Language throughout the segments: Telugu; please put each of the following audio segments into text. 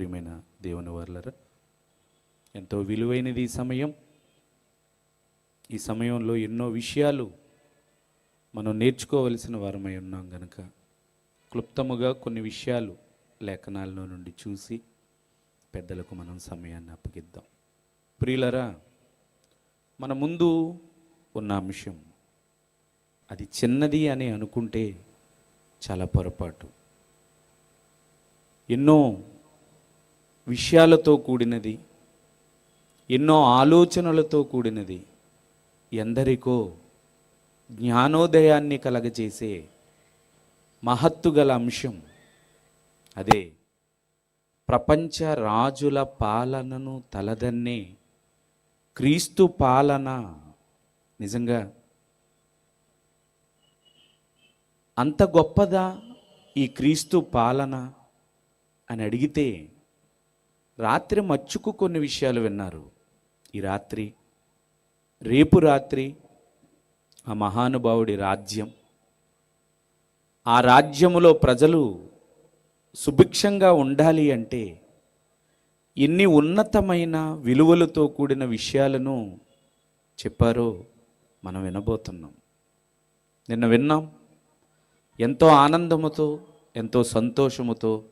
ప్రియమైన దేవుని వర్లరా ఎంతో విలువైనది ఈ సమయం. ఈ సమయంలో ఎన్నో విషయాలు మనం నేర్చుకోవలసిన వారమై ఉన్నాం గనక. క్లుప్తముగా కొన్ని విషయాలు లేఖనాల్లో నుండి చూసి పెద్దలకు మనం సమయాన్ని అప్పగిద్దాం. ప్రియులరా మన ముందు ఉన్న అంశం అది చిన్నది అని అనుకుంటే చాలా పొరపాటు. ఎన్నో విషయాలతో కూడినది ఎన్నో ఆలోచనలతో కూడినది ఎందరికో జ్ఞానోదయాన్ని కలగజేసే మహత్తు గల అంశం. అదే ప్రపంచ రాజుల పాలనను తలదన్నే క్రీస్తు పాలన. నిజంగా అంత గొప్పదా ఈ క్రీస్తు పాలన? అని అడిగితే రాత్రి మచ్చుకు కొన్ని విషయాలు విన్నారు. ఈ రాత్రి రేపు రాత్రి ఆ మహానుభావుడి రాజ్యం. ఆ రాజ్యములో ప్రజలు సుభిక్షంగా ఉండాలి అంటే ఎన్ని ఉన్నతమైన విలువలతో కూడిన విషయాలను చెప్పారో మనం వినబోతున్నాం. నిన్న విన్నాం. ఎంతో ఆనందముతో ఎంతో సంతోషముతో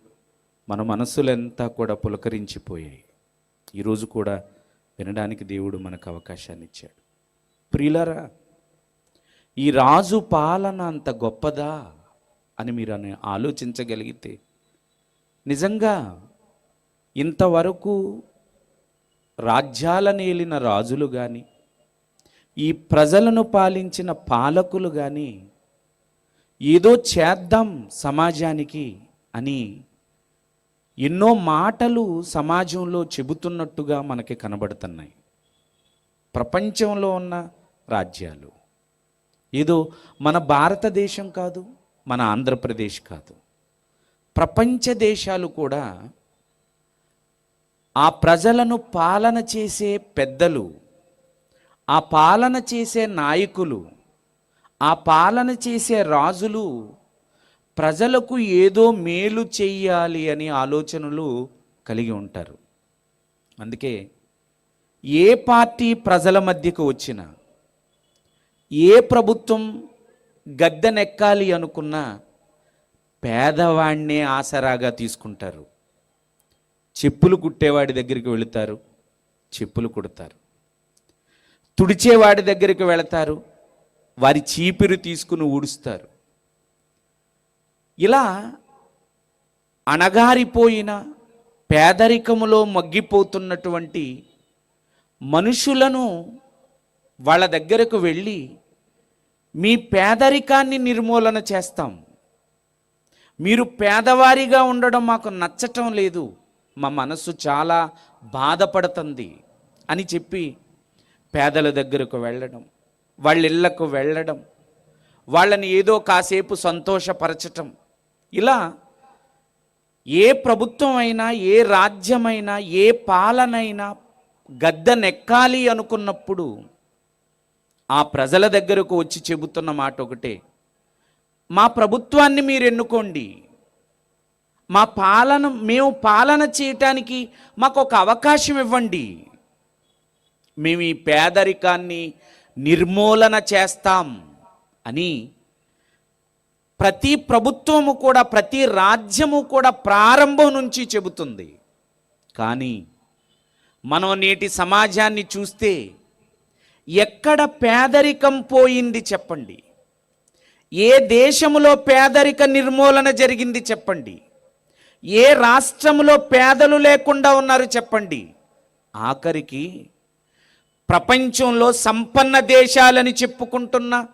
మన మనసులంతా కూడా పులకరించిపోయాయి. ఈరోజు కూడా వినడానికి దేవుడు మనకు అవకాశాన్ని ఇచ్చాడు. ప్రియులరా ఈ రాజు పాలన అంత గొప్పదా అని మీరు అని ఆలోచించగలిగితే నిజంగా ఇంతవరకు రాజ్యాలను ఏలిన రాజులు కానీ ఈ ప్రజలను పాలించిన పాలకులు కానీ ఏదో చేద్దాం సమాజానికి అని ఎన్నో మాటలు సమాజంలో చెబుతున్నట్టుగా మనకి కనబడుతున్నాయి. ప్రపంచంలో ఉన్న రాజ్యాలు. ఏదో మన భారతదేశం కాదు మన ఆంధ్రప్రదేశ్ కాదు. ప్రపంచ దేశాలు కూడా ఆ ప్రజలను పాలన చేసే పెద్దలు ఆ పాలన చేసే నాయకులు ఆ పాలన చేసే రాజులు ప్రజలకు ఏదో మేలు చెయ్యాలి అనే ఆలోచనలు కలిగి ఉంటారు. అందుకే ఏ పార్టీ ప్రజల మధ్యకు వచ్చినా ఏ ప్రభుత్వం గద్దెనెక్కాలి అనుకున్నా పేదవాణ్ణే ఆసరాగా తీసుకుంటారు. చెప్పులు కుట్టేవాడి దగ్గరికి వెళుతారు చెప్పులు కుడతారు. తుడిచేవాడి దగ్గరికి వెళతారు వారి చీపిరి తీసుకుని ఊడుస్తారు. ఇలా అణగారిపోయిన పేదరికములో మగ్గిపోతున్నటువంటి మనుషులను వాళ్ళ దగ్గరకు వెళ్ళి మీ పేదరికాన్ని నిర్మూలన చేస్తాం. మీరు పేదవారిగా ఉండడం మాకు నచ్చటం లేదు. మా మనస్సు చాలా బాధపడుతుంది అని చెప్పి పేదల దగ్గరకు వెళ్ళడం వాళ్ళ ఇళ్ళకు వెళ్ళడం వాళ్ళని ఏదో కాసేపు సంతోషపరచటం ఇలా ఏ ప్రభుత్వం అయినా ఏ రాజ్యమైనా ఏ పాలనైనా గద్దెనెక్కాలి అనుకున్నప్పుడు ఆ ప్రజల దగ్గరకు వచ్చి చెబుతున్న మాట ఒకటే. మా ప్రభుత్వాన్ని మీరు ఎన్నుకోండి. మా పాలన మేము పాలన చేయటానికి మాకు ఒక అవకాశం ఇవ్వండి. మేము ఈ పేదరికాన్ని నిర్మూలన చేస్తాం అని ప్రతి ప్రభుత్వము కూడా ప్రతి రాజ్యము కూడా ప్రారంభం నుంచి చెబుతుంది. కానీ మనం నేటి సమాజాన్ని చూస్తే ఎక్కడ పేదరికం పోయింది చెప్పండి. ఏ దేశములో పేదరిక నిర్మూలన జరిగింది చెప్పండి. ఏ రాష్ట్రములో పేదలు లేకుండా ఉన్నారు చెప్పండి. ఆఖరికి ప్రపంచంలో సంపన్న దేశాలని చెప్పుకుంటున్న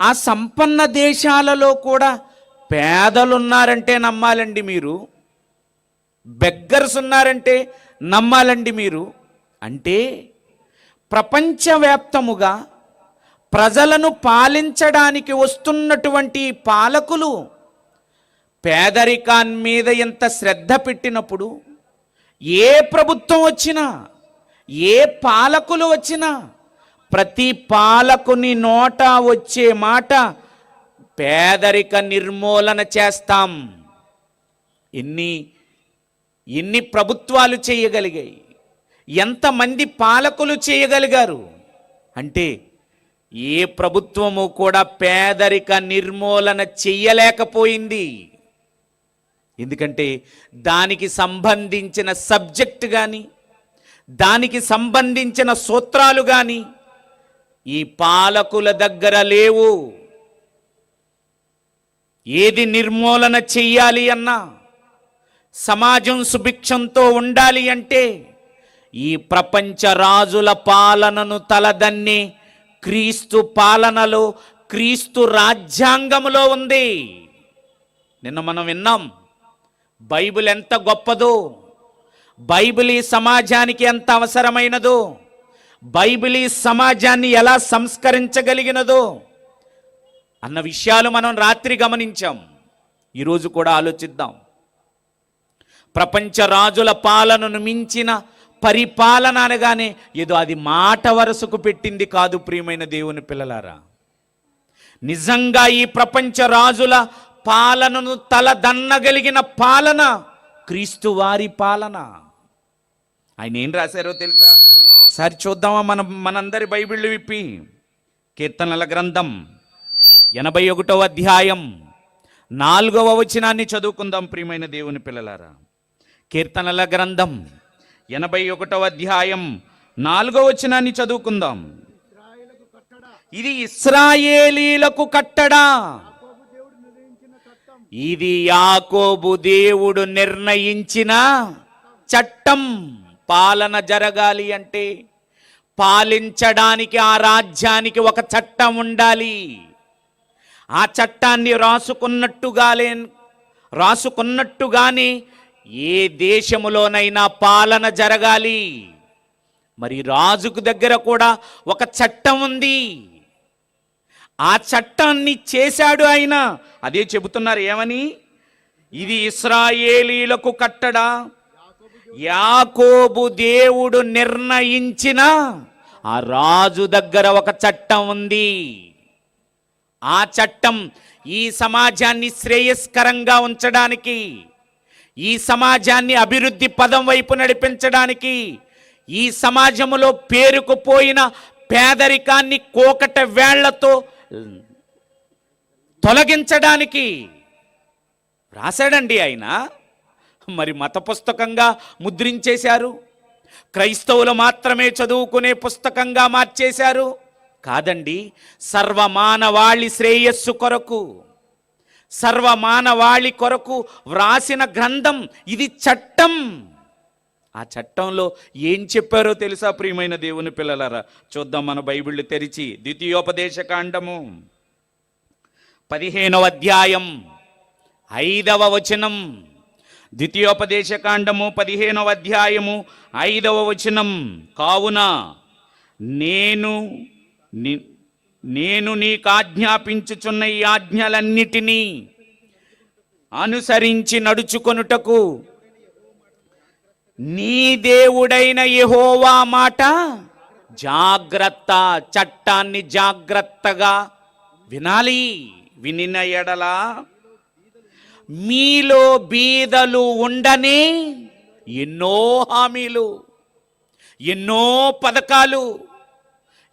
ఆ సంపన్న దేశాలలో కూడా పేదలున్నారంటే నమ్మాలండి మీరు. బెగ్గర్స్ ఉన్నారంటే నమ్మాలండి మీరు. అంటే ప్రపంచవ్యాప్తముగా ప్రజలను పాలించడానికి వస్తున్నటువంటి పాలకులు పేదరికాన్ని మీద ఎంత శ్రద్ధ పెట్టినప్పుడు ఏ ప్రభుత్వం వచ్చినా ఏ పాలకులు వచ్చినా ప్రతి పాలకుని నోట వచ్చే మాట పేదరిక నిర్మూలన చేస్తాం. ఎన్ని ఎన్ని ప్రభుత్వాలు చేయగలిగాయి? ఎంతమంది పాలకులు చేయగలిగారు? అంటే ఏ ప్రభుత్వము కూడా పేదరిక నిర్మూలన చెయ్యలేకపోయింది. ఎందుకంటే దానికి సంబంధించిన సబ్జెక్ట్ కానీ దానికి సంబంధించిన సూత్రాలు కానీ ఈ పాలకుల దగ్గర లేవు. ఏది నిర్మూలన చెయ్యాలి అన్నా సమాజం సుభిక్షంతో ఉండాలి అంటే ఈ ప్రపంచ రాజుల పాలనను తలదన్ని క్రీస్తు పాలనలో క్రీస్తు రాజ్యాంగములో ఉంది. నిన్న మనం విన్నాం బైబిల్ ఎంత గొప్పదో బైబిల్ ఈ సమాజానికి ఎంత అవసరమైనదో. బైబిల్ ఈ సమాజాన్ని ఎలా సంస్కరించగలిగినదో అన్న విషయాలు మనం రాత్రి గమనించాం. ఈరోజు కూడా ఆలోచిద్దాం. ప్రపంచ రాజుల పాలనను మించిన పరిపాలన అనగానే ఏదో అది మాట వరసకు పెట్టింది కాదు ప్రియమైన దేవుని పిల్లలారా. నిజంగా ఈ ప్రపంచ రాజుల పాలనను తలదన్నగలిగిన పాలన క్రీస్తు వారి పాలన. ఆయన ఏం రాశారో తెలుసా? ఒకసారి చూద్దామా మనం మనందరి బైబిళ్ళు విప్పి. కీర్తనల గ్రంథం ఎనభై ఒకటో అధ్యాయం నాలుగవ వచనాన్ని చదువుకుందాం ప్రియమైన దేవుని పిల్లలారా. కీర్తనల గ్రంథం ఎనభై ఒకటవ అధ్యాయం నాలుగవ వచనాన్ని చదువుకుందాం. ఇది ఇస్రాయేలీలకు కట్టడా? ఇది యాకోబు దేవుడు నిర్ణయించిన చట్టం. పాలన జరగాలి అంటే పాలించడానికి ఆ రాజ్యానికి ఒక చట్టం ఉండాలి. ఆ చట్టాన్ని రాసుకున్నట్టుగాలే రాసుకున్నట్టుగానే ఏ దేశములోనైనా పాలన జరగాలి. మరి రాజుకు దగ్గర కూడా ఒక చట్టం ఉంది. ఆ చట్టాన్ని చేశాడు ఆయన. అదే చెబుతున్నారు ఏమని? ఇది ఇస్రాయేలీలకు కట్టడా? యాకోబు దేవుడు నిర్ణయించిన ఆ రాజు దగ్గర ఒక చట్టం ఉంది. ఆ చట్టం ఈ సమాజాన్ని శ్రేయస్కరంగా ఉంచడానికి ఈ సమాజాన్ని అభివృద్ధి పదం వైపు నడిపించడానికి ఈ సమాజములో పేరుకుపోయిన పేదరికాన్ని కోకట వేళ్ళతో తొలగించడానికి రాశాడండి ఆయన. మరి మత పుస్తకంగా ముద్రించేశారు. క్రైస్తవులు మాత్రమే చదువుకునే పుస్తకంగా మార్చేశారు. కాదండి సర్వమానవాళి శ్రేయస్సు కొరకు సర్వమానవాళి కొరకు వ్రాసిన గ్రంథం ఇది చట్టం. ఆ చట్టంలో ఏం చెప్పారో తెలుసా ప్రియమైన దేవుని పిల్లలారా? చూద్దాం మన బైబిళ్ళు తెరిచి ద్వితీయోపదేశ కాండము పదిహేనవ అధ్యాయం ఐదవ వచనం. ద్వితీయోపదేశకాండము పదిహేనవ అధ్యాయము ఐదవ వచనం కావున నేను నేను నీకు ఆజ్ఞాపించుచున్న ఈ ఆజ్ఞలన్నిటినీ అనుసరించి నడుచుకొనుటకు నీ దేవుడైన యెహోవా మాట జాగ్రత్త చట్టాన్ని జాగ్రత్తగా వినాలి. వినిన ఎడలా మీలో బీదలు ఉండని ఎన్నో హామీలు ఎన్నో పథకాలు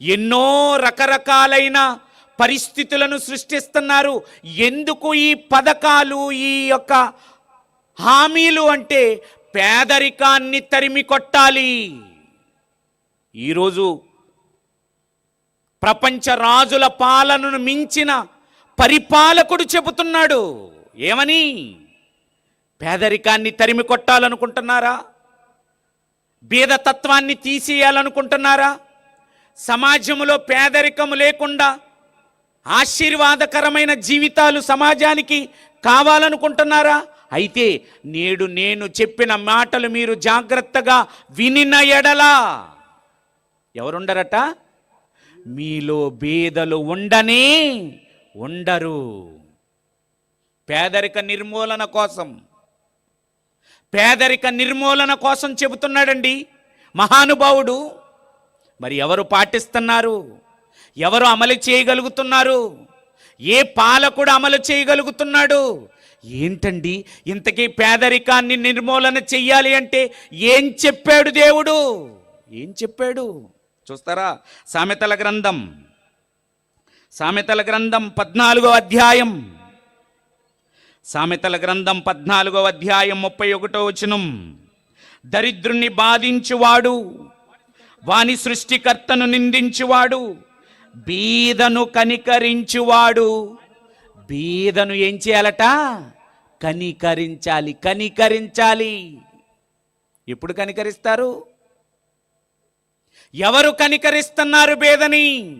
ఎన్నో రకరకాలైన పరిస్థితులను సృష్టిస్తున్నారు. ఎందుకు ఈ పథకాలు ఈ యొక్క హామీలు అంటే పేదరికాన్ని తరిమి కొట్టాలి? ఈరోజు ప్రపంచ రాజుల పాలనను మించిన పరిపాలకుడు చెబుతున్నాడు. ఏమని? పేదరికాన్ని తరిమి కొట్టాలనుకుంటున్నారా? బీదతత్వాన్ని తీసేయాలనుకుంటున్నారా? సమాజంలో పేదరికము లేకుండా ఆశీర్వాదకరమైన జీవితాలు సమాజానికి కావాలనుకుంటున్నారా? అయితే నేడు నేను చెప్పిన మాటలు మీరు జాగ్రత్తగా వినిన ఎడలా. ఎవరుండరట? మీలో బీదలు ఉండనే ఉండరు. పేదరిక నిర్మూలన కోసం. పేదరిక నిర్మూలన కోసం చెబుతున్నాడండి మహానుభావుడు. మరి ఎవరు పాటిస్తున్నారు? ఎవరు అమలు చేయగలుగుతున్నారు? ఏ పాలకుడు అమలు చేయగలుగుతున్నాడు? ఏంటండి ఇంతకీ పేదరికాన్ని నిర్మూలన చెయ్యాలి అంటే ఏం చెప్పాడు దేవుడు? ఏం చెప్పాడు? చూస్తారా? సామెతల గ్రంథం. సామెతల గ్రంథం పద్నాలుగో అధ్యాయం. సామెతల గ్రంథం పద్నాలుగో అధ్యాయం ముప్పై ఒకటో వచనం. దరిద్రుణ్ణి బాధించువాడు వాని సృష్టికర్తను నిందించువాడు బీదను కనికరించువాడు. బీదను ఏం చేయాలట? కనికరించాలి కనికరించాలి. ఎప్పుడు కనికరిస్తారు? ఎవరు కనికరిస్తున్నారు బేదని?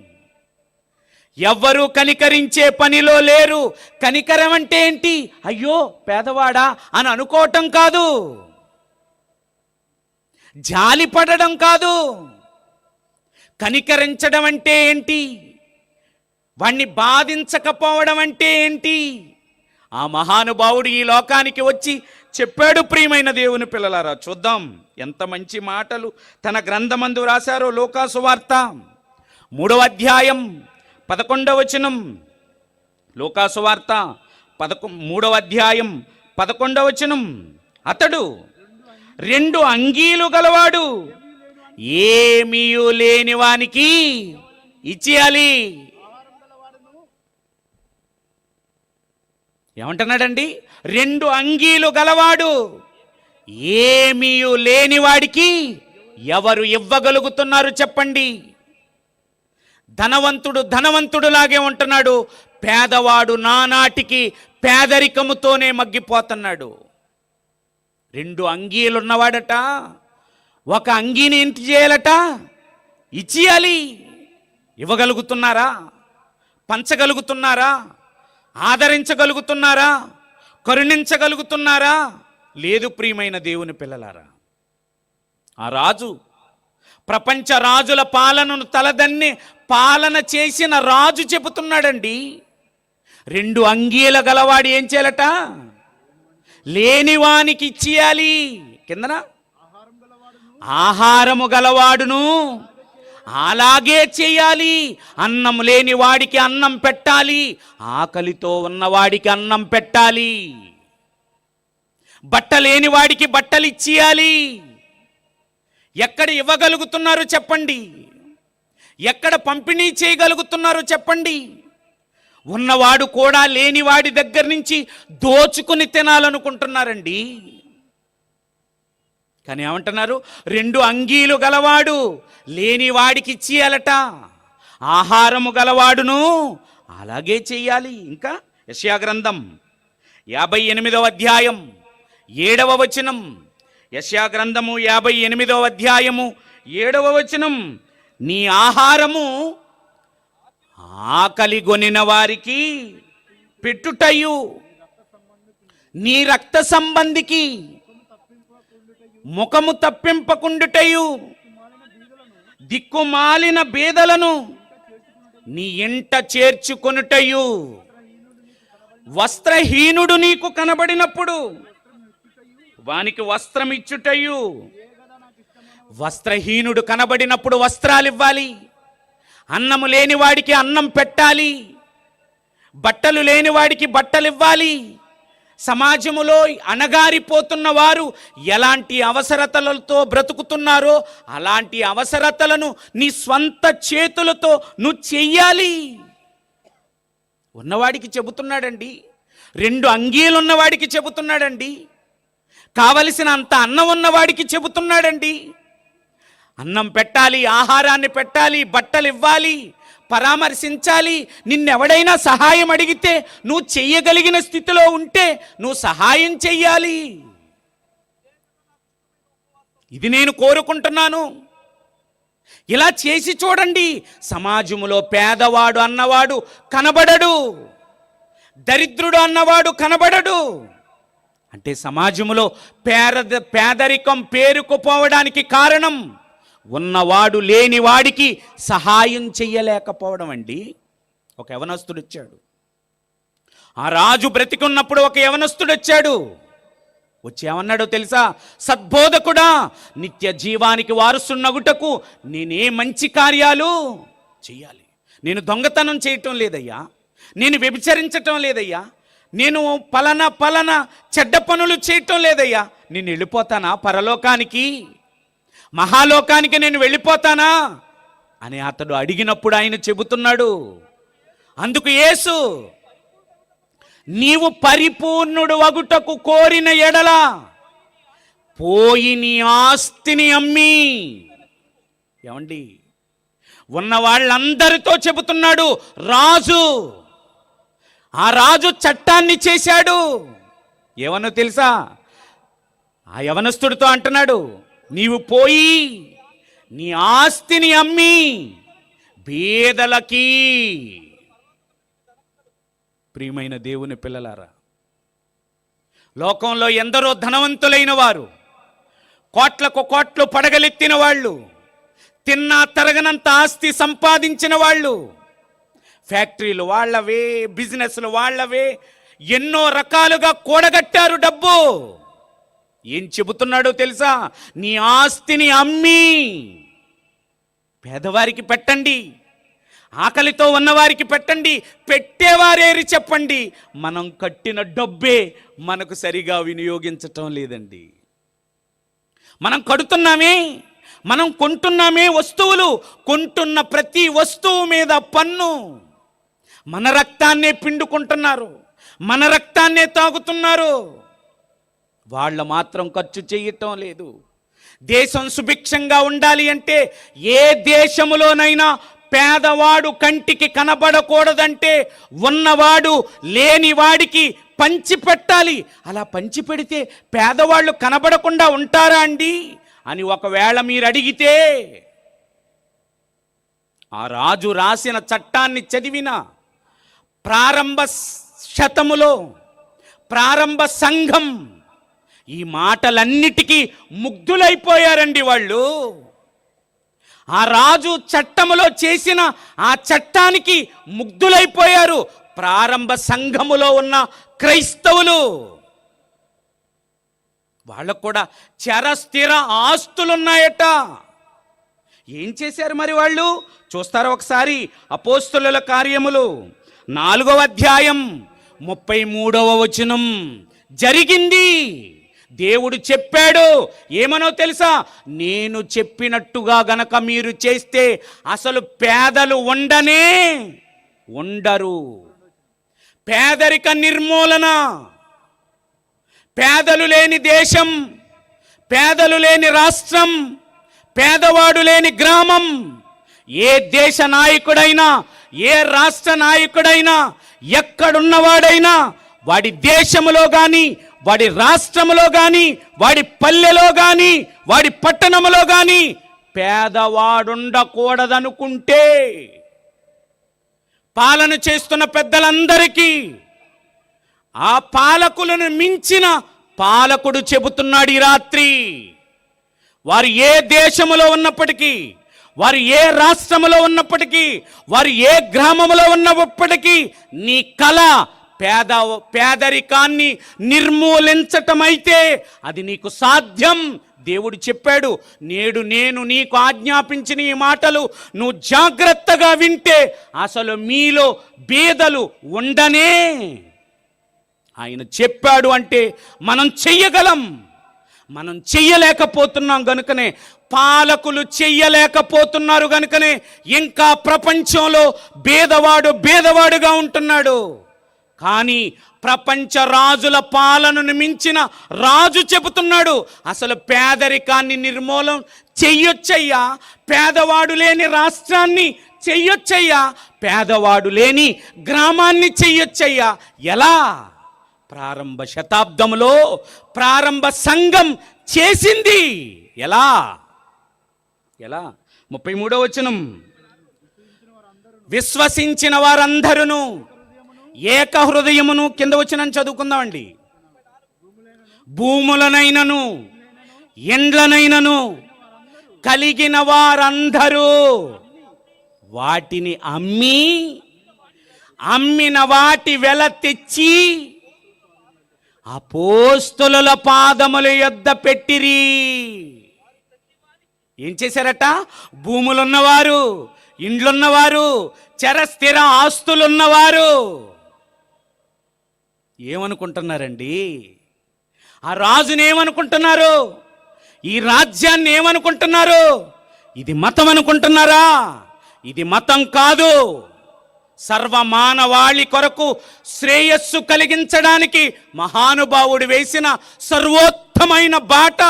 ఎవ్వరూ కనికరించే పనిలో లేరు. కనికరం అంటే ఏంటి? అయ్యో పేదవాడా అని అనుకోవటం కాదు. జాలి పడడం కాదు. కనికరించడం అంటే ఏంటి? వాణ్ణి బాధించకపోవడం అంటే ఏంటి? ఆ మహానుభావుడు ఈ లోకానికి వచ్చి చెప్పాడు ప్రియమైన దేవుని పిల్లలారా చూద్దాం ఎంత మంచి మాటలు తన గ్రంథమందు రాశారో లోకాసువార్త మూడవ అధ్యాయం పదకొండవ వచనం. లోకాసు వార్త పదకొ మూడవ అధ్యాయం పదకొండవ వచనం. అతడు రెండు అంగీలు గలవాడు. ఏమీ లేని వానికి ఇచ్చేయాలి. ఏమంటున్నాడండి? రెండు అంగీలు గలవాడు. ఏమీ లేనివాడికి ఎవరు ఇవ్వగలుగుతున్నారు చెప్పండి. ధనవంతుడు ధనవంతుడులాగే ఉంటున్నాడు. పేదవాడు నానాటికి పేదరికముతోనే మగ్గిపోతున్నాడు. రెండు అంగీలున్నవాడట ఒక అంగీని ఏంటి చేయాలట ఇచ్చేయాలి. ఇవ్వగలుగుతున్నారా? పంచగలుగుతున్నారా? ఆదరించగలుగుతున్నారా? కరుణించగలుగుతున్నారా? లేదు ప్రియమైన దేవుని పిల్లలారా ఆ రాజు ప్రపంచ రాజుల పాలనను తలదన్ని పాలన చేసిన రాజు చెబుతున్నాడండి. రెండు అంగీల గలవాడు ఏం చేయాలట? లేనివానికి ఇచ్చేయాలి. కిందన? ఆహారము గలవాడును అలాగే చేయాలి. అన్నం లేని వాడికి అన్నం పెట్టాలి. ఆకలితో ఉన్నవాడికి అన్నం పెట్టాలి. బట్ట లేని వాడికి బట్టలు ఇచ్చేయాలి. ఎక్కడ ఇవ్వగలుగుతున్నారు చెప్పండి. ఎక్కడ పంపిణీ చేయగలుగుతున్నారో చెప్పండి. ఉన్నవాడు కూడా లేనివాడి దగ్గర నుంచి దోచుకుని తినాలనుకుంటున్నారండి. కానీ ఏమంటున్నారు? రెండు అంగీలు గలవాడు లేనివాడికి ఇచ్చేయాలట. ఆహారము గలవాడును అలాగే చెయ్యాలి ఇంకా యశయా గ్రంథం యాభై ఎనిమిదవ అధ్యాయం ఏడవ వచనం. యశ్యా గ్రంథము యాభై ఎనిమిదవ అధ్యాయము ఏడవ వచనం. నీ ఆహారము ఆకలి గొనిన వారికి పెట్టుటయు నీ రక్త సంబంధికి ముఖము తప్పింపకుండుటయు దిక్కుమాలిన బేదలను నీ ఇంట చేర్చుకొనుటయు వస్త్రహీనుడు నీకు కనబడినప్పుడు వానికి వస్త్రం ఇచ్చుటయు వస్త్రహీనుడు కనబడినప్పుడు వస్త్రాలు ఇవ్వాలి అన్నము లేని వాడికి అన్నం పెట్టాలి. బట్టలు లేని వాడికి బట్టలు ఇవ్వాలి సమాజములో అణగారిపోతున్న వారు ఎలాంటి అవసరతలతో బ్రతుకుతున్నారో అలాంటి అవసరతలను నీ స్వంత చేతులతో నువ్వు చెయ్యాలి. ఉన్నవాడికి చెబుతున్నాడండి. రెండు అంగీలున్నవాడికి చెబుతున్నాడండి. కావలసిన అంత అన్నం ఉన్నవాడికి చెబుతున్నాడండి. అన్నం పెట్టాలి ఆహారాన్ని పెట్టాలి బట్టలు ఇవ్వాలి పరామర్శించాలి. నిన్నెవడైనా సహాయం అడిగితే నువ్వు చెయ్యగలిగిన స్థితిలో ఉంటే నువ్వు సహాయం చెయ్యాలి. ఇది నేను కోరుకుంటున్నాను. ఇలా చేసి చూడండి సమాజములో పేదవాడు అన్నవాడు కనబడడు. దరిద్రుడు అన్నవాడు కనబడడు. అంటే సమాజంలో పేద పేదరికం పేరుకుపోవడానికి కారణం ఉన్నవాడు లేని వాడికి సహాయం చెయ్యలేకపోవడం అండి. ఒక యవనస్తుడు వచ్చాడు ఆ రాజు బ్రతికున్నప్పుడు ఒక యవనస్తుడు వచ్చాడు వచ్చి ఏమన్నాడో తెలుసా? సద్బోధకుడా నిత్య జీవానికి వారసున్నగుటకు నేనే మంచి కార్యాలు చేయాలి నేను దొంగతనం చేయటం లేదయ్యా. నేను వ్యభిచరించటం లేదయ్యా. నేను పలానా పలానా చెడ్డ పనులు చేయటం లేదయ్యా. నేను వెళ్ళిపోతానా పరలోకానికి? మహాలోకానికి నేను వెళ్ళిపోతానా? అని అతడు అడిగినప్పుడు ఆయన చెబుతున్నాడు అందుకు యేసు నీవు పరిపూర్ణుడు వగుటకు కోరిన ఎడల పోయి నీ ఆస్తిని అమ్మి. ఏమండి? ఉన్న వాళ్ళందరితో చెబుతున్నాడు రాజు ఆ రాజు చట్టాన్ని చేశాడు. ఏమన్నో తెలుసా? ఆ యవనస్తుడితో అంటున్నాడు నీవు పోయి నీ ఆస్తిని అమ్మి బీదలకి ప్రియమైన దేవుని పిల్లలారా లోకంలో ఎందరో ధనవంతులైన వారు కోట్లకు కోట్లు పడగలెత్తిన వాళ్ళు తిన్నా తరగనంత ఆస్తి సంపాదించిన వాళ్ళు ఫ్యాక్టరీలు వాళ్ళవే బిజినెస్లు వాళ్ళవే ఎన్నో రకాలుగా కూడగట్టారు డబ్బు. ఏం చెబుతున్నాడో తెలుసా? నీ ఆస్తిని అమ్మి పేదవారికి పెట్టండి ఆకలితో ఉన్నవారికి పెట్టండి పెట్టేవారేరి చెప్పండి. మనం కట్టిన డబ్బే మనకు సరిగా వినియోగించటం లేదండి. మనం కడుతున్నామే మనం కొంటున్నామే వస్తువులు కొంటున్న ప్రతి వస్తువు మీద పన్ను. మన రక్తాన్నే పిండుకుంటున్నారు మన రక్తాన్నే తాగుతున్నారు. వాళ్ళు మాత్రం ఖర్చు చేయటం లేదు. దేశం సుభిక్షంగా ఉండాలి అంటే ఏ దేశములోనైనా పేదవాడు కంటికి కనబడకూడదంటే ఉన్నవాడు లేనివాడికి పంచిపెట్టాలి. అలా పంచిపెడితే పేదవాళ్ళు కనబడకుండా ఉంటారా అండి? అని ఒకవేళ మీరు అడిగితే ఆ రాజు రాసిన చట్టాన్ని చదివిన ప్రారంభ శతములో ప్రారంభ సంఘం ఈ మాటలన్నిటికీ ముగ్ధులైపోయారండి వాళ్ళు. ఆ రాజు చట్టములో చేసిన ఆ చట్టానికి ముగ్ధులైపోయారు. ప్రారంభ సంఘములో ఉన్న క్రైస్తవులు. వాళ్ళకు కూడా చరస్థిర ఆస్తులున్నాయట. ఏం చేశారు మరి వాళ్ళు? చూస్తారా ఒకసారి అపోస్తుల కార్యములు. నాలుగవ అధ్యాయం ముప్పై మూడవ వచనం జరిగింది. దేవుడు చెప్పాడు. ఏమనో తెలుసా? నేను చెప్పినట్టుగా గనక మీరు చేస్తే అసలు పేదలు ఉండనే ఉండరు. పేదరిక నిర్మూలన. పేదలు లేని దేశం పేదలు లేని రాష్ట్రం పేదవాడు లేని గ్రామం. ఏ దేశ నాయకుడైనా ఏ రాష్ట్ర నాయకుడైనా ఎక్కడున్నవాడైనా వాడి దేశములో కానీ వాడి రాష్ట్రములో కానీ వాడి పల్లెలో కానీ వాడి పట్టణములో కానీ పేదవాడుండకూడదనుకుంటే పాలన చేస్తున్న పెద్దలందరికీ ఆ పాలకులను మించిన పాలకుడు చెబుతున్నాడు ఈ రాత్రి. వారు ఏ దేశములో ఉన్నప్పటికీ వారు ఏ రాష్ట్రములో ఉన్నప్పటికీ వారు ఏ గ్రామములో ఉన్నప్పటికీ నీ కళ పేద పేదరికాన్ని నిర్మూలించటమైతే అది నీకు సాధ్యం. దేవుడు చెప్పాడు నేడు నేను నీకు ఆజ్ఞాపించిన ఈ మాటలు నువ్వు జాగ్రత్తగా వింటే అసలు మీలో బీదలు ఉండనే. ఆయన చెప్పాడు అంటే మనం చెయ్యగలం. మనం చెయ్యలేకపోతున్నాం గనుకనే పాలకులు చెయ్యలేకపోతున్నారు గనుకనే ఇంకా ప్రపంచంలో బేదవాడు బేదవాడుగా ఉంటున్నాడు. కానీ ప్రపంచ రాజుల పాలనను మించిన రాజు చెబుతున్నాడు. అసలు పేదరికాన్ని నిర్మూలం చెయ్యొచ్చయ్యా. పేదవాడు లేని రాష్ట్రాన్ని చెయ్యొచ్చయ్యా. పేదవాడు లేని గ్రామాన్ని చెయ్యొచ్చయ్యా. ఎలా? ప్రారంభ శతాబ్దంలో ప్రారంభ సంఘం చేసింది. ఎలా? ఎలా? ముప్పై మూడో వచనం. విశ్వసించిన వారందరూ ఏక హృదయమును కింద వచ్చిన చదువుకుందామండి. భూములనైనను ఎండ్లనైనను కలిగిన వారందరూ వాటిని అమ్మి అమ్మిన వాటి వెల తెచ్చి అపోస్తుల పాదముల యొద్ద పెట్టిరి. ఏం చేశారట? భూములున్నవారు ఇండ్లున్నవారు చరస్థిర ఆస్తులున్నవారు ఏమనుకుంటున్నారండి? ఆ రాజుని ఏమనుకుంటున్నారు? ఈ రాజ్యాన్ని ఏమనుకుంటున్నారు? ఇది మతం అనుకుంటున్నారా? ఇది మతం కాదు. సర్వమానవాళి కొరకు శ్రేయస్సు కలిగించడానికి మహానుభావుడు వేసిన సర్వోత్తమైన బాట.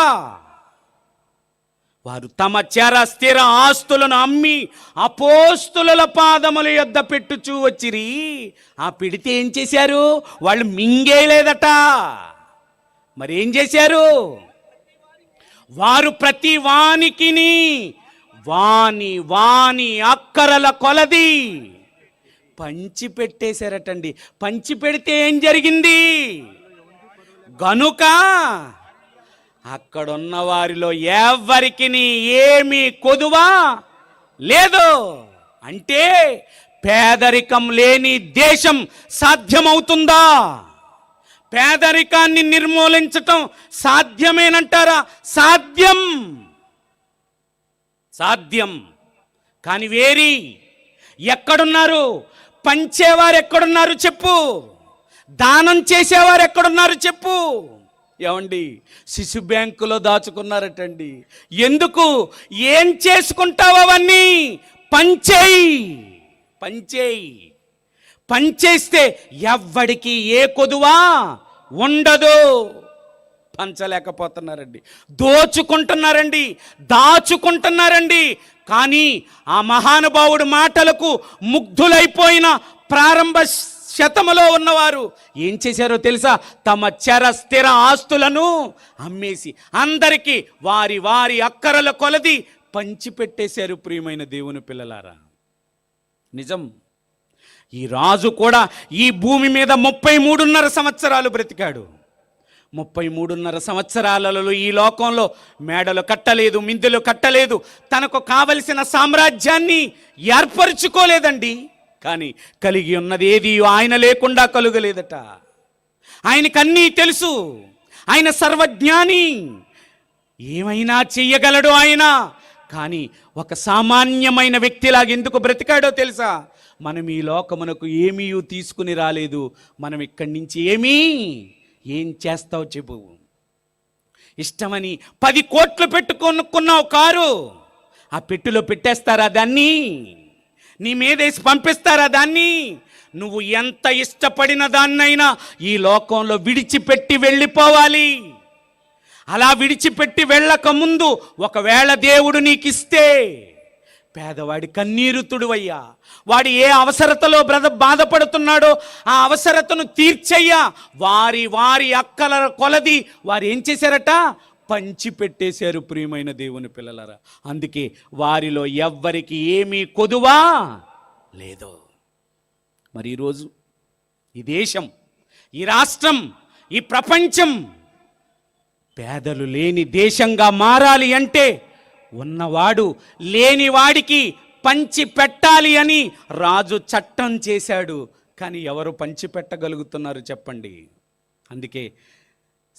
వారు తమ చెర స్థిర ఆస్తులను అమ్మి అపోస్తుల పాదముల యొద్ద పెట్టుచూ వచ్చిరి. ఆ పెడితే ఏం చేశారు? వాళ్ళు మింగేయలేదట మరి ఏం చేశారు? వారు ప్రతి వానికిని వాని వాని అక్కరల కొలది పంచి పెట్టేశారటండి పంచి పెడితే ఏం జరిగింది? గనుక అక్కడున్న వారిలో ఎవరికి ఏమీ కొదువా? లేదు. అంటే పేదరికం లేని దేశం సాధ్యమవుతుందా? పేదరికాన్ని నిర్మూలించటం సాధ్యమేనంటారా? సాధ్యం. సాధ్యం. కానీ వేరి ఎక్కడున్నారు? పంచేవారు ఎక్కడున్నారు చెప్పు. దానం చేసేవారు ఎక్కడున్నారు చెప్పు. ఏమండి? శిశు బ్యాంకులో దాచుకున్నారటండి. ఎందుకు? ఏం చేసుకుంటావు అవన్నీ? పంచేయి పంచేయి పంచేస్తే ఎవ్వడికి ఏ కొదువా ఉండదు. పంచలేకపోతున్నారండి. దోచుకుంటున్నారండి. దాచుకుంటున్నారండి. కానీ ఆ మహానుభావుడి మాటలకు ముగ్ధులైపోయిన ప్రారంభ శతములో ఉన్నవారు ఏం చేశారో తెలుసా? తమ చర స్థిర ఆస్తులను అమ్మేసి అందరికీ వారి వారి అక్కరల కొలది పంచిపెట్టేశారు ప్రియమైన దేవుని పిల్లలారా. నిజం. ఈ రాజు కూడా ఈ భూమి మీద ముప్పై మూడున్నర సంవత్సరాలు బ్రతికాడు. ముప్పై మూడున్నర సంవత్సరాలలో ఈ లోకంలో మేడలు కట్టలేదు మిందులు కట్టలేదు. తనకు కావలసిన సామ్రాజ్యాన్ని ఏర్పరచుకోలేదండి. కానీ కలిగి ఉన్నది ఏది ఆయన లేకుండా కలుగలేదట. ఆయనకన్నీ తెలుసు. ఆయన సర్వజ్ఞాని. ఏమైనా చెయ్యగలడు ఆయన? కానీ ఒక సామాన్యమైన వ్యక్తిలాగా ఎందుకు బ్రతికాడో తెలుసా? మనం ఈ లోకమునకు ఏమీ తీసుకుని రాలేదు. మనం ఇక్కడి నుంచి ఏమీ ఏం చేస్తావు చెప్పు. ఇష్టమని పది కోట్లు పెట్టుకొనుక్కున్నావు కారు. ఆ పెట్టులో పెట్టేస్తారా దాన్ని? నీ మీదేసి పంపిస్తారా దాన్ని? నువ్వు ఎంత ఇష్టపడిన దాన్నైనా ఈ లోకంలో విడిచిపెట్టి వెళ్ళిపోవాలి. అలా విడిచిపెట్టి వెళ్ళక ముందు ఒకవేళ దేవుడు నీకిస్తే పేదవాడి కన్నీరుతుడువయ్యా వాడు ఏ అవసరతలో బ్రద బాధపడుతున్నాడో ఆ అవసరతను తీర్చయ్యా. వారి వారి అక్కల కొలది వారు ఏం చేశారట? పంచిపెట్టేశారు ప్రియమైన దేవుని పిల్లలరా. అందుకే వారిలో ఎవ్వరికి ఏమీ కొదువా లేదో. మరి ఈరోజు ఈ దేశం ఈ రాష్ట్రం ఈ ప్రపంచం పేదలు లేని దేశంగా మారాలి అంటే ఉన్నవాడు లేనివాడికి పంచి పెట్టాలి అని రాజు చట్టం చేశాడు. కానీ ఎవరు పంచి పెట్టగలుగుతున్నారు చెప్పండి. అందుకే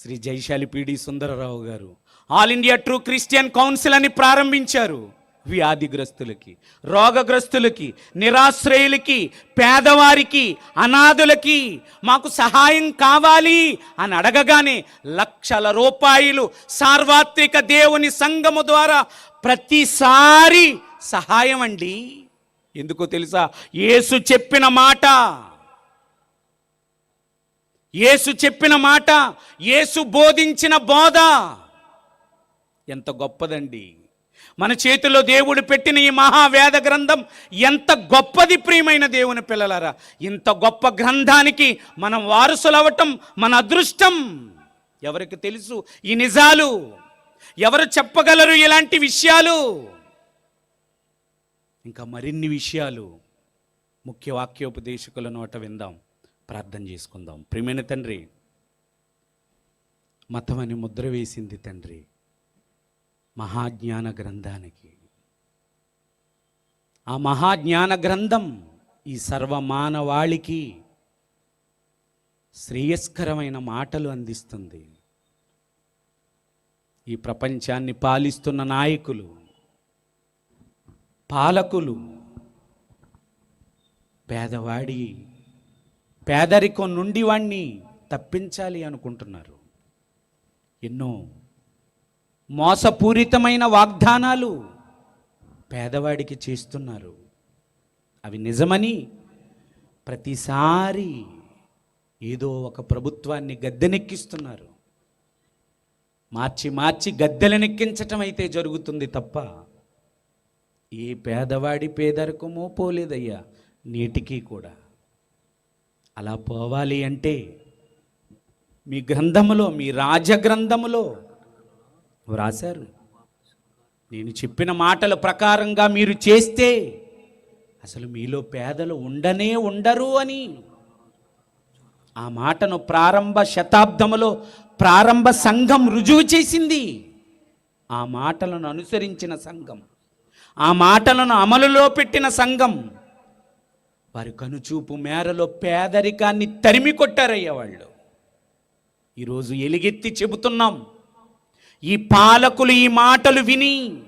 శ్రీ జైశాలి పిడి సుందరరావు గారు. All India true Christian council అని ప్రారంభించారు. వ్యాధిగ్రస్తులకి రోగగ్రస్తులకి నిరాశ్రయులకి పేదవారికి అనాథులకి మాకు సహాయం కావాలి అని అడగగానే లక్షల రూపాయలు సార్వత్రిక దేవుని సంఘము ద్వారా ప్రతిసారి సహాయం అండి. ఎందుకో తెలుసా? యేసు చెప్పిన మాట యేసు చెప్పిన మాట యేసు బోధించిన బోధ. ఎంత గొప్పదండి. మన చేతిలో దేవుడు పెట్టిన ఈ మహావేద గ్రంథం ఎంత గొప్పది ప్రియమైన దేవుని పిల్లలారా. ఇంత గొప్ప గ్రంథానికి మనం వారసులవటం మన అదృష్టం. ఎవరికి తెలుసు ఈ నిజాలు? ఎవరు చెప్పగలరు ఇలాంటి విషయాలు? ఇంకా మరిన్ని విషయాలు ముఖ్య వాక్యోపదేశకుల నోట విందాం. ప్రార్థన చేసుకుందాం. ప్రియమైన తండ్రి మతం అని ముద్ర వేసింది తండ్రి మహాజ్ఞాన గ్రంథానికి. ఆ మహాజ్ఞాన గ్రంథం ఈ సర్వమానవాళికి శ్రేయస్కరమైన మాటలు అందిస్తుంది. ఈ ప్రపంచాన్ని పాలిస్తున్న నాయకులు పాలకులు పేదవాడి పేదరికం నుండి వాణ్ణి తప్పించాలి అనుకుంటున్నారు. ఎన్నో మోసపూరితమైన వాగ్దానాలు పేదవాడికి చేస్తున్నారు. అవి నిజమని ప్రతిసారి ఏదో ఒక ప్రభుత్వాన్ని గద్దెనెక్కిస్తున్నారు. మార్చి మార్చి గద్దెలనెక్కించటం అయితే జరుగుతుంది తప్ప ఏ పేదవాడి పేదరికమో పోలేదయ్యా నేటికీ కూడా. అలా పోవాలి అంటే మీ గ్రంథములో మీ రాజగ్రంథములో వ్రాశారు నేను చెప్పిన మాటల ప్రకారంగా మీరు చేస్తే అసలు మీలో పేదలు ఉండనే ఉండరు అని. ఆ మాటను ప్రారంభ శతాబ్దములో ప్రారంభ సంఘం రుజువు చేసింది. ఆ మాటలను అనుసరించిన సంఘం ఆ మాటలను అమలులో పెట్టిన సంఘం వారి కనుచూపు మేరలో పేదరికాన్ని తరిమి కొట్టారయ్యా వాళ్ళు. ఈరోజు ఎలుగెత్తి చెబుతున్నాం ఈ పాలకులు ఈ మాటలు విని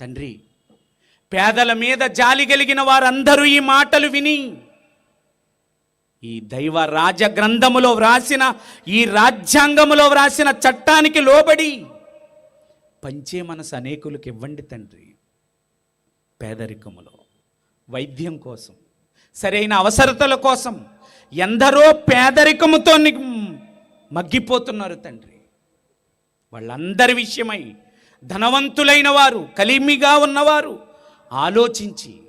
తండ్రి పేదల మీద జాలి కలిగిన వారందరూ ఈ మాటలు విని ఈ దైవ రాజ గ్రంథములో వ్రాసిన ఈ రాజ్యాంగములో వ్రాసిన చట్టానికి లోబడి పంచే మనసు అనేకులకు ఇవ్వండి తండ్రి పేదరికములో వైద్యం కోసం. సరైన అవసరతల కోసం ఎందరో పేదరికముతో మగ్గిపోతున్నారు తండ్రి. వాళ్ళందరి విషయమై ధనవంతులైన వారు కలిమిగా ఉన్నవారు ఆలోచించి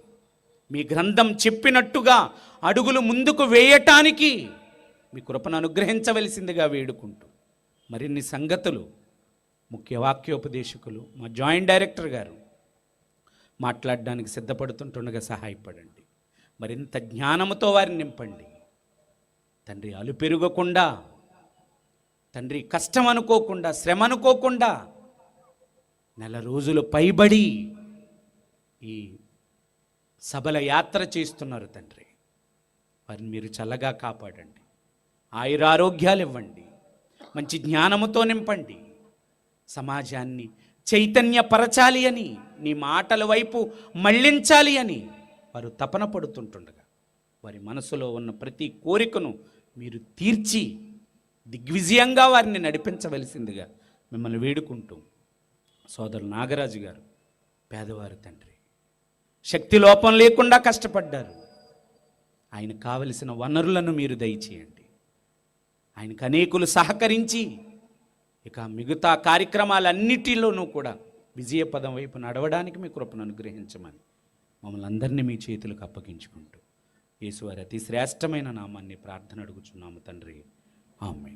మీ గ్రంథం చెప్పినట్టుగా అడుగులు ముందుకు వేయటానికి మీ కృపను అనుగ్రహించవలసిందిగా వేడుకుంటూ మరిన్ని సంగతులు ముఖ్య వాక్యోపదేశకులు మా జాయింట్ డైరెక్టర్ గారు మాట్లాడడానికి సిద్ధపడుతుంటుండగా సహాయపడండి. మరింత జ్ఞానముతో వారిని నింపండి. తండ్రి అలుపెరుగకుండా తండ్రి కష్టం అనుకోకుండా శ్రమ అనుకోకుండా నెల రోజులు పైబడి ఈ సభల యాత్ర చేస్తున్నారు తండ్రి. వారిని మీరు చల్లగా కాపాడండి. ఆయురారోగ్యాలు ఇవ్వండి మంచి జ్ఞానముతో నింపండి. సమాజాన్ని చైతన్యపరచాలి అని నీ మాటల వైపు మళ్ళించాలి అని వారు తపన పడుతుంటుండగా వారి మనసులో ఉన్న ప్రతి కోరికను మీరు తీర్చి దిగ్విజయంగా వారిని నడిపించవలసిందిగా మిమ్మల్ని వేడుకుంటూ సోదరు నాగరాజు గారు పేదవారి తండ్రి శక్తి లోపం లేకుండా కష్టపడ్డారు. ఆయన కావలసిన వనరులను మీరు దయచేయండి. ఆయనకు అనేకులు సహకరించి ఇక మిగతా కార్యక్రమాలన్నిటిలోనూ కూడా విజయపదం వైపు నడవడానికి మీ కృపను అనుగ్రహించమని మమ్మల్ని అందరినీ మీ చేతులకు అప్పగించుకుంటూ యేసువారి అతి శ్రేష్టమైన నామాన్ని ప్రార్థన అడుగుచున్నాము తండ్రి. ఆమె